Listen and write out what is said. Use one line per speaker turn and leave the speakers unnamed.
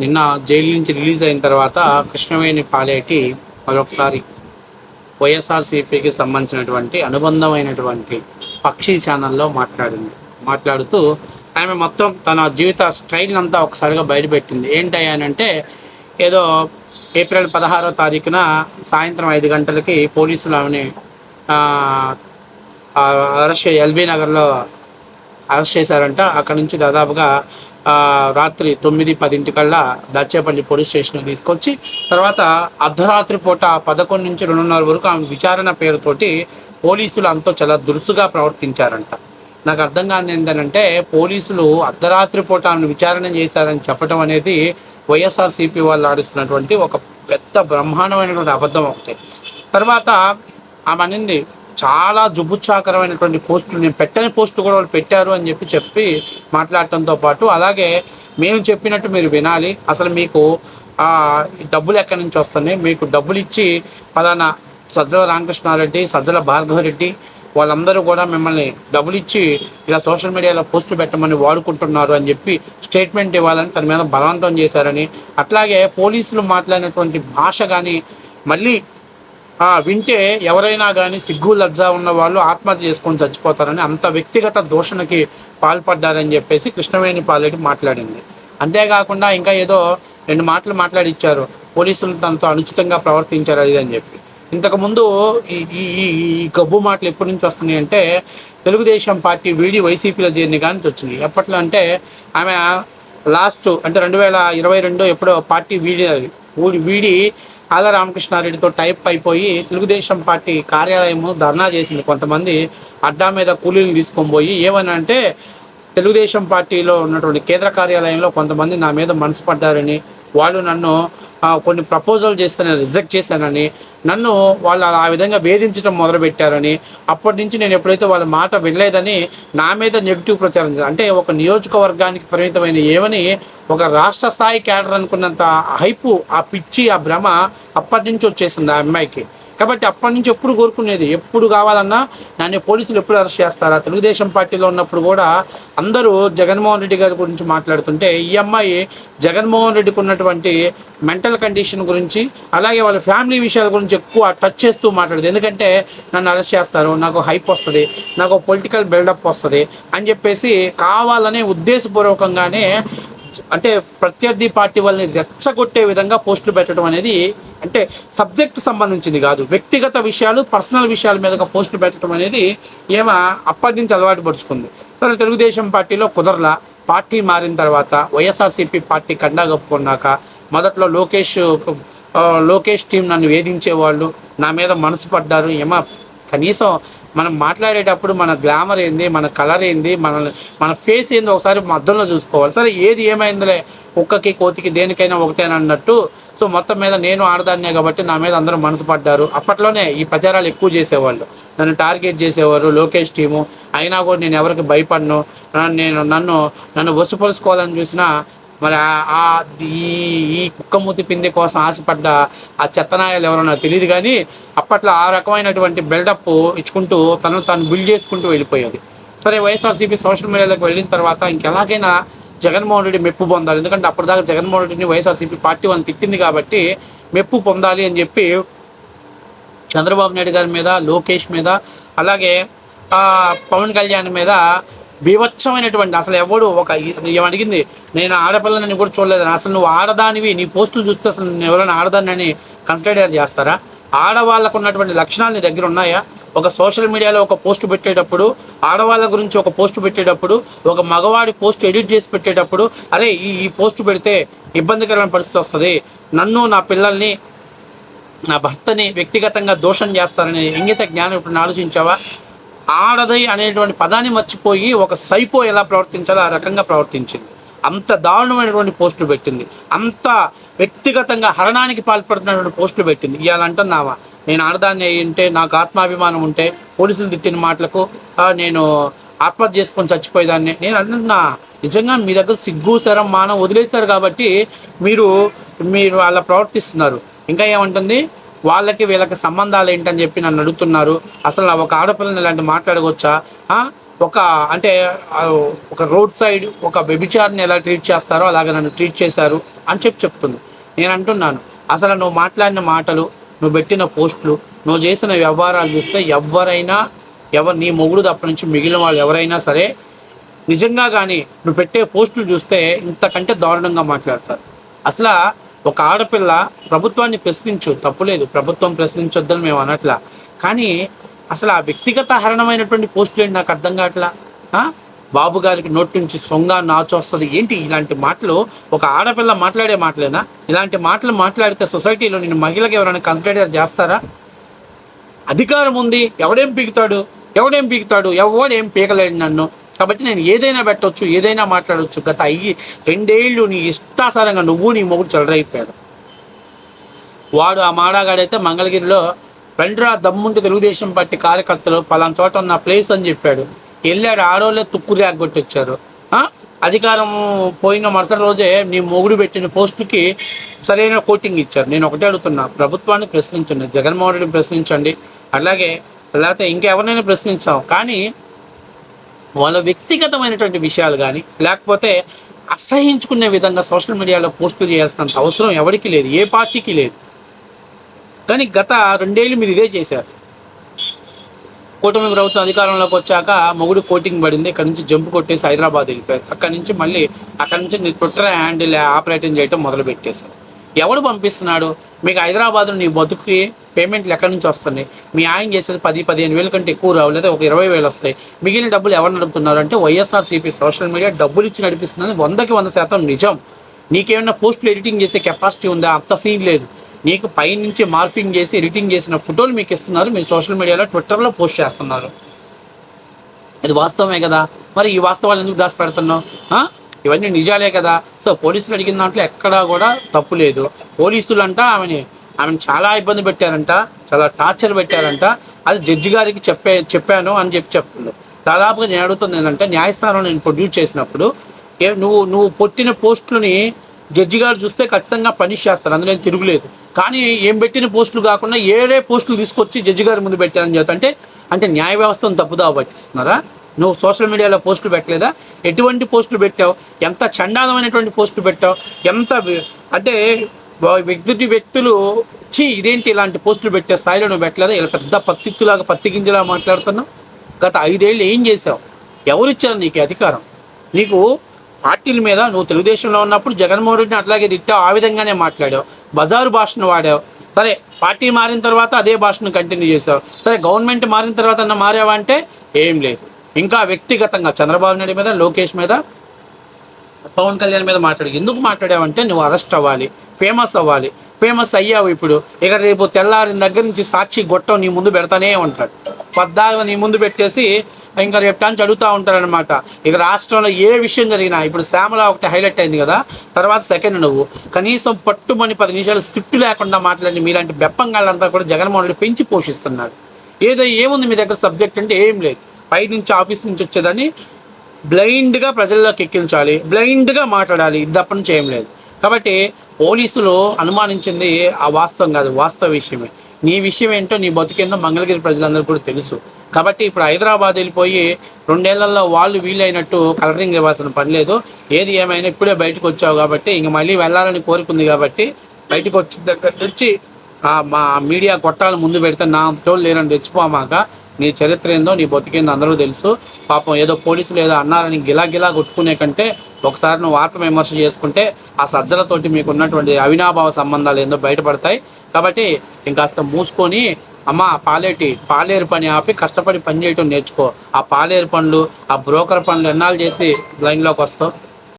నిన్న జైలు నుంచి రిలీజ్ అయిన తర్వాత కృష్ణవేణి పాలేటి మరొకసారి వైఎస్ఆర్సీపీకి సంబంధించినటువంటి అనుబంధమైనటువంటి పక్షి ఛానల్లో మాట్లాడింది. మాట్లాడుతూ ఆమె మొత్తం తన జీవిత స్టైల్ అంతా ఒకసారిగా బయటపెట్టింది. ఏంటంటే ఏదో ఏప్రిల్ పదహారో తారీఖున సాయంత్రం ఐదు గంటలకి పోలీసులు ఆమెని అరెస్ట్ ఎల్బీ నగర్లో అరెస్ట్ చేశారంట. అక్కడ నుంచి దాదాపుగా రాత్రి తొమ్మిది పదింటికల్లా దాచేపల్లి పోలీస్ స్టేషన్కి తీసుకొచ్చి తర్వాత అర్ధరాత్రి పూట పదకొండు నుంచి రెండున్నర వరకు ఆమె విచారణ పేరుతోటి పోలీసులు అంతా చాలా దురుసుగా ప్రవర్తించారంట. నాకు అర్థం కాని ఏంటంటే పోలీసులు అర్ధరాత్రి పూట ఆమెను విచారణ చేశారని చెప్పడం అనేది వైఎస్ఆర్సీపీ వాళ్ళు ఆడిస్తున్నటువంటి ఒక పెద్ద బ్రహ్మాండమైనటువంటి అబద్ధం ఒకటి. తర్వాత ఆమె అనింది చాలా జుబుచ్చాకరమైనటువంటి పోస్టులు నేను పెట్టని పోస్టు కూడా వాళ్ళు పెట్టారు అని చెప్పి చెప్పి మాట్లాడటంతో పాటు అలాగే మేము చెప్పినట్టు మీరు వినాలి. అసలు మీకు డబ్బులు ఎక్కడి నుంచి వస్తున్నాయి? మీకు డబ్బులు ఇచ్చి పలానా సజ్జల రామకృష్ణారెడ్డి సజ్జల భార్గవరెడ్డి వాళ్ళందరూ కూడా మిమ్మల్ని డబ్బులు ఇచ్చి ఇలా సోషల్ మీడియాలో పోస్టులు పెట్టమని వాడుకుంటున్నారు అని చెప్పి స్టేట్మెంట్ ఇవ్వాలని తన మీద బలవంతం చేశారని అట్లాగే పోలీసులు మాట్లాడినటువంటి భాష కానీ మళ్ళీ వింటే ఎవరైనా కానీ సిగ్గు లజ్జ ఉన్న వాళ్ళు ఆత్మహత్య చేసుకొని చచ్చిపోతారని అంత వ్యక్తిగత దూషణకి పాల్పడ్డారని చెప్పేసి కృష్ణవేణి పాలెడ్డి మాట్లాడింది. అంతేకాకుండా ఇంకా ఏదో రెండు మాటలు మాట్లాడిచ్చారు. పోలీసులు తనతో అనుచితంగా ప్రవర్తించారు అది అని చెప్పి. ఇంతకుముందు ఈ ఈ ఈ- ఈ గబ్బు మాటలు ఎప్పటి నుంచి వస్తున్నాయి అంటే తెలుగుదేశం పార్టీ వీడి వైసీపీలో చేరిన కానీ వచ్చింది ఎప్పట్లో అంటే ఆమె లాస్ట్ అంటే రెండు వేల ఇరవై రెండు ఎప్పుడో పార్టీ వీడి ఊడి వీడి ఆదా రామకృష్ణారెడ్డితో టైప్ అయిపోయి తెలుగుదేశం పార్టీ కార్యాలయము ధర్నా చేసింది. కొంతమంది అడ్డా మీద కూలీలు తీసుకొని పోయి ఏమని అంటే తెలుగుదేశం పార్టీలో ఉన్నటువంటి కేంద్ర కార్యాలయంలో కొంతమంది నా మీద మనసు పడ్డారని వాళ్ళు నన్ను కొన్ని ప్రపోజల్ చేస్తే నేను రిజెక్ట్ చేశానని నన్ను వాళ్ళు ఆ విధంగా వేధించడం మొదలుపెట్టారని అప్పటి నుంచి నేను ఎప్పుడైతే వాళ్ళ మాట వినలేదని నా మీద నెగిటివ్ ప్రచారం అంటే ఒక నియోజకవర్గానికి పరిమితమైన ఏమని ఒక రాష్ట్ర స్థాయి క్యాడర్ అనుకున్నంత హైపు ఆ పిచ్చి ఆ భ్రమ అప్పటి నుంచి వచ్చేసింది ఆ అమ్మాయికి. కాబట్టి అప్పటి నుంచి ఎప్పుడు కోరుకునేది? ఎప్పుడు కావాలన్నా నన్ను పోలీసులు ఎప్పుడు అరెస్ట్ చేస్తారా? తెలుగుదేశం పార్టీలో ఉన్నప్పుడు కూడా అందరూ జగన్మోహన్ రెడ్డి గారి గురించి మాట్లాడుతుంటే ఈ అమ్మాయి జగన్మోహన్ రెడ్డికి ఉన్నటువంటి మెంటల్ కండిషన్ గురించి అలాగే వాళ్ళ ఫ్యామిలీ విషయాల గురించి ఎక్కువ టచ్ చేస్తూ మాట్లాడదు. ఎందుకంటే నన్ను అరెస్ట్ చేస్తారు నాకు హైప్ వస్తుంది నాకు పొలిటికల్ బిల్డప్ వస్తుంది అని చెప్పేసి కావాలనే ఉద్దేశపూర్వకంగానే అంటే ప్రత్యర్థి పార్టీ వాళ్ళని రెచ్చగొట్టే విధంగా పోస్టులు పెట్టడం అనేది అంటే సబ్జెక్టు సంబంధించింది కాదు. వ్యక్తిగత విషయాలు పర్సనల్ విషయాల మీదగా పోస్టులు పెట్టడం అనేది ఏమో అప్పటి నుంచి అలవాటు పరుచుకుంది. సరే తెలుగుదేశం పార్టీలో కుదరలా. పార్టీ మారిన తర్వాత వైఎస్ఆర్సీపీ పార్టీ కండా కప్పుకున్నాక మొదట్లో లోకేష్ లోకేష్ టీం నన్ను వేధించేవాళ్ళు. నా మీద మనసు పడ్డారు. ఏమో కనీసం మనం మాట్లాడేటప్పుడు మన గ్లామర్ ఏంది మన కలర్ ఏంది మన మన ఫేస్ ఏంది ఒకసారి మధ్యలో చూసుకోవాలి. సరే ఏది ఏమైందిలే? కుక్కకి కోతికి దేనికైనా ఒకటేనన్నట్టు సో మొత్తం మీద నేను ఆడదాన్నే కాబట్టి నా మీద అందరూ మనసు పడ్డారు. అప్పట్లోనే ఈ ప్రచారాలు ఎక్కువ చేసేవాళ్ళు. నన్ను టార్గెట్ చేసేవారు లోకేష్ టీము. అయినా కూడా నేను ఎవరికి భయపడను. నేను నన్ను నన్ను వసుపరుచుకోవాలని చూసినా మరి ఆ- ఆ ఈ ఈ కుక్కమూతి పిండి కోసం ఆశపడ్డ ఆ చెత్తనాయాలు ఎవరో నాకు తెలియదు కానీ అప్పట్లో ఆ రకమైనటువంటి బిల్డప్ ఇచ్చుకుంటూ తనను తాను బిల్డ్ చేసుకుంటూ వెళ్ళిపోయేది. సరే వైఎస్ఆర్సీపీ సోషల్ మీడియాలోకి వెళ్ళిన తర్వాత ఇంకెలాగైనా జగన్మోహన్ రెడ్డి మెప్పు పొందాలి. ఎందుకంటే అప్పటిదాకా జగన్మోహన్ రెడ్డిని వైఎస్ఆర్సీపీ పార్టీ వాళ్ళని తిట్టింది కాబట్టి మెప్పు పొందాలి అని చెప్పి చంద్రబాబు నాయుడు గారి మీద లోకేష్ మీద అలాగే పవన్ కళ్యాణ్ మీద బీభత్సమైనటువంటి అసలు ఎవడు ఒక అడిగింది నేను ఆడపిల్లని కూడా చూడలేదు అసలు నువ్వు ఆడదానివి నీ పోస్టులు చూస్తే అసలు నేను ఎవరైనా ఆడదాన్ని కన్సిడర్ చేస్తారా? ఆడవాళ్ళకు ఉన్నటువంటి లక్షణాలు నీ దగ్గర ఉన్నాయా? ఒక సోషల్ మీడియాలో ఒక పోస్ట్ పెట్టేటప్పుడు ఆడవాళ్ళ గురించి ఒక పోస్ట్ పెట్టేటప్పుడు ఒక మగవాడి పోస్ట్ ఎడిట్ చేసి పెట్టేటప్పుడు అరే ఈ ఈ పోస్ట్ పెడితే ఇబ్బందికరమైన పరిస్థితి వస్తుంది నన్ను నా పిల్లల్ని నా భర్తని వ్యక్తిగతంగా దోషం చేస్తారని ఇంగిత జ్ఞానం ఇప్పుడు ఆలోచించావా? ఆడది అనేటువంటి పదాన్ని మర్చిపోయి ఒక సైకో ఎలా ప్రవర్తించాలో ఆ రకంగా ప్రవర్తించింది. అంత దారుణమైనటువంటి పోస్టులు పెట్టింది. అంత వ్యక్తిగతంగా హరణానికి పాల్పడుతున్నటువంటి పోస్టులు పెట్టింది. ఇవాళ అంటున్నావా నేను ఆడదాన్ని అయ్యింటే నాకు ఆత్మాభిమానం ఉంటే పోలీసులు తిట్టిన మాటలకు నేను ఆత్మహత్య చేసుకొని చచ్చిపోయేదాన్ని. నేను అంటున్నా నిజంగా మీ దగ్గర సిగ్గు శరం మానం వదిలేశారు కాబట్టి మీరు మీరు అలా ప్రవర్తిస్తున్నారు. ఇంకా ఏమంటుంది? వాళ్ళకి వీళ్ళకి సంబంధాలు ఏంటని చెప్పి నన్ను అడుగుతున్నారు. అసలు నా ఒక ఆడపిల్లని ఇలాంటి మాట్లాడవచ్చా ఒక అంటే ఒక రోడ్ సైడ్ ఒక వ్యభిచారిని ఎలా ట్రీట్ చేస్తారో అలాగే నన్ను ట్రీట్ చేశారు అని చెప్పి చెప్తుంది. నేను అంటున్నాను అసలు నువ్వు మాట్లాడిన మాటలు నువ్వు పెట్టిన పోస్టులు నువ్వు చేసిన వ్యవహారాలు చూస్తే ఎవరైనా ఎవరు నీ మొగుడు తప్ప నుంచి మిగిలిన వాళ్ళు ఎవరైనా సరే నిజంగా కానీ నువ్వు పెట్టే పోస్టులు చూస్తే ఇంతకంటే దారుణంగా మాట్లాడతారు. అసలు ఒక ఆడపిల్ల ప్రభుత్వాన్ని ప్రశ్నించు తప్పులేదు ప్రభుత్వం ప్రశ్నించొద్దని మేము అనట్లా. కానీ అసలు ఆ వ్యక్తిగత హరణమైనటువంటి పోస్టులు ఏంటి నాకు అర్థం కావట్లా? బాబు గారికి నోటి నుంచి సొంగ నాచు వస్తుంది. ఏంటి ఇలాంటి మాటలు? ఒక ఆడపిల్ల మాట్లాడే మాటలేనా? ఇలాంటి మాటలు మాట్లాడితే సొసైటీలో నేను మహిళకి ఎవరైనా కన్సిడర్ చేస్తారా? అధికారం ఉంది. ఎవడేం పీకుతాడు? ఎవడేం పీకుతాడు? ఎవడేం పీకలేడు నన్ను? కాబట్టి నేను ఏదైనా పెట్టవచ్చు ఏదైనా మాట్లాడవచ్చు గత అయ్యి రెండేళ్ళు నీ ఇష్టాసారంగా నువ్వు నీ మొగుడు చెలరైపోయాడు వాడు ఆ మాడాగాడైతే మంగళగిరిలో రండిరా దమ్ముంటే తెలుగుదేశం పార్టీ కార్యకర్తలు పలానా చోట ఉన్న ప్లేస్ అని చెప్పాడు. వెళ్ళాడు ఆడోళ్ళే తుక్కు కొట్టి వచ్చారు అధికారం పోయిన మరుసటి రోజే నీ మొగుడు పెట్టిన పోస్టుకి సరైన కోటింగ్ ఇచ్చారు. నేను ఒకటే అడుగుతున్నా ప్రభుత్వాన్ని ప్రశ్నించండి జగన్మోహన్ రెడ్డిని ప్రశ్నించండి. అలాగే లేకపోతే ఇంకెవరినైనా ప్రశ్నించాం కానీ వాళ్ళ వ్యక్తిగతమైనటువంటి విషయాలు కానీ లేకపోతే అసహించుకునే విధంగా సోషల్ మీడియాలో పోస్టులు చేయాల్సినంత అవసరం ఎవరికి లేదు ఏ పార్టీకి లేదు. కానీ గత రెండేళ్ళు మీరు ఇదే చేశారు. కూటమి ప్రభుత్వం అధికారంలోకి వచ్చాక మొగుడు కోటింగ్ పడింది ఇక్కడ నుంచి జంప్ కొట్టేసి హైదరాబాద్ వెళ్ళిపోయారు. అక్కడ నుంచి మళ్ళీ అక్కడి నుంచి ట్విట్టర్ హ్యాండిల్ ఆపరేటింగ్ చేయడం మొదలు పెట్టేశారు ఎవడు పంపిస్తున్నాడు? మీకు హైదరాబాద్లో నీ బతుకుకి పేమెంట్లు ఎక్కడి నుంచి వస్తున్నాయి? మీ ఆయన చేసేది పది పదిహేను వేల కంటే ఎక్కువ రావు లేదా ఒక ఇరవై వేలు వస్తాయి. మిగిలిన డబ్బులు ఎవరు నడుపుతున్నారు అంటే వైఎస్ఆర్సీపీ సోషల్ మీడియా డబ్బులు ఇచ్చి నడిపిస్తుందని వందకి వంద శాతం నిజం. నీకేమైనా పోస్టులు ఎడిటింగ్ చేసే కెపాసిటీ ఉందా? అంత సీన్ లేదు. నీకు పైనుంచి మార్ఫింగ్ చేసి ఎడిటింగ్ చేసిన ఫోటోలు మీకు ఇస్తున్నారు. మీరు సోషల్ మీడియాలో ట్విట్టర్లో పోస్ట్ చేస్తున్నారు. ఇది వాస్తవమే కదా? మరి ఈ వాస్తవాలు ఎందుకు దాచిపెడుతున్నావు? పెడుతున్నావు ఇవన్నీ నిజాలే కదా. సో పోలీసులు అడిగిన దాంట్లో ఎక్కడా కూడా తప్పు లేదు. పోలీసులు అంట ఆమెని ఆమెను చాలా ఇబ్బంది పెట్టారంట చాలా టార్చర్ పెట్టారంట. అది జడ్జి గారికి చెప్పే చెప్పాను అని చెప్పి చెప్తుంది. దాదాపుగా నేను అడుగుతుంది ఏంటంటే న్యాయస్థానం నేను ప్రొడ్యూస్ చేసినప్పుడు ఏ నువ్వు నువ్వు పొట్టిన పోస్టులని జడ్జి గారు చూస్తే ఖచ్చితంగా పనిష్ చేస్తారు అందులో ఏం తిరుగులేదు. కానీ ఏం పెట్టిన పోస్టులు కాకుండా ఏడే పోస్టులు తీసుకొచ్చి జడ్జి గారి ముందు పెట్టారని చెప్తా అంటే అంటే న్యాయ వ్యవస్థను తప్పుదావ పట్టిస్తున్నారా? నువ్వు సోషల్ మీడియాలో పోస్టులు పెట్టలేదా? ఎటువంటి పోస్టులు పెట్టావు? ఎంత చండాలమైనటువంటి పోస్టులు పెట్టావు? ఎంత అంటే వ్యక్తి వ్యక్తులు చీ ఇదేంటి ఇలాంటి పోస్టులు పెట్టే స్థాయిలో నువ్వు పెట్టలేదా? ఇలా పెద్ద పత్తిత్తులాగా పత్తి మాట్లాడుతున్నావు? గత ఐదేళ్ళు ఏం చేసావు ఎవరు ఇచ్చారు నీకు అధికారం? నీకు పార్టీల మీద నువ్వు తెలుగుదేశంలో ఉన్నప్పుడు జగన్మోహన్ రెడ్డిని అట్లాగే తిట్టావు ఆ విధంగానే మాట్లాడావు బజారు భాషను వాడావు. సరే పార్టీ మారిన తర్వాత అదే భాషను కంటిన్యూ చేసావు సరే గవర్నమెంట్ మారిన తర్వాత అన్న మారావా అంటే ఏం లేదు. ఇంకా వ్యక్తిగతంగా చంద్రబాబు నాయుడు మీద లోకేష్ మీద పవన్ కళ్యాణ్ మీద మాట్లాడు ఎందుకు మాట్లాడావంటే నువ్వు అరెస్ట్ అవ్వాలి ఫేమస్ అవ్వాలి ఫేమస్ అయ్యావు ఇప్పుడు. ఇక రేపు తెల్లారిన దగ్గర నుంచి సాక్షి గొట్టం నీ ముందు పెడతానే ఉంటాడు. పద్దాగా నీ ముందు పెట్టేసి ఇంకా రేపు టైం చదువుతూ ఉంటారనమాట ఇక రాష్ట్రంలో ఏ విషయం జరిగినా ఇప్పుడు శ్యామల ఒకటి హైలైట్ అయింది కదా తర్వాత సెకండ్ నువ్వు. కనీసం పట్టుమని పది నిమిషాలు స్క్రిప్ట్ లేకుండా మాట్లాడి మీలాంటి బెప్పంగాళ్ళంతా కూడా జగన్మోహన్ రెడ్డి పెంచి పోషిస్తున్నాడు. ఏదో ఏముంది మీ దగ్గర సబ్జెక్ట్ అంటే ఏం లేదు. పై నుంచి ఆఫీస్ నుంచి వచ్చేదాన్ని బ్లైండ్గా ప్రజల్లోకి ఎక్కించాలి బ్లైండ్గా మాట్లాడాలి. ఇది తప్ప లేదు. కాబట్టి పోలీసులు అనుమానించింది ఆ వాస్తవం కాదు వాస్తవ విషయమే. నీ విషయం ఏంటో నీ బతికేందో మంగళగిరి ప్రజలందరూ కూడా తెలుసు. కాబట్టి ఇప్పుడు హైదరాబాద్ వెళ్ళిపోయి రెండేళ్ళలో వాళ్ళు వీలైనట్టు కలరింగ్ ఇవ్వాల్సిన పని లేదు. ఏది ఏమైనా ఇప్పుడే బయటకు వచ్చావు కాబట్టి ఇంక మళ్ళీ వెళ్ళాలని కోరుకుంది కాబట్టి బయటకు వచ్చిన దగ్గర నుంచి మా మీడియా కొట్టాలు ముందు పెడితే నా తోడు లేరని తెచ్చిపోమాక నీ చరిత్ర ఏందో నీ బతికేందో అందరూ తెలుసు. పాపం ఏదో పోలీసులు ఏదో అన్నారని గిలా గిలా కొట్టుకునే కంటే ఒకసారి నువ్వు ఆత్మ విమర్శ చేసుకుంటే ఆ సజ్జలతోటి మీకు ఉన్నటువంటి అవినాభావ సంబంధాలు ఏందో బయటపడతాయి. కాబట్టి ఇంకాస్త మూసుకొని అమ్మ పాలేటి పాలేరు పని ఆపి కష్టపడి పని చేయటం నేర్చుకో. ఆ పాలేరు పనులు ఆ బ్రోకర్ పనులు ఎన్నాళ్ళు చేసి లైన్లోకి వస్తావు?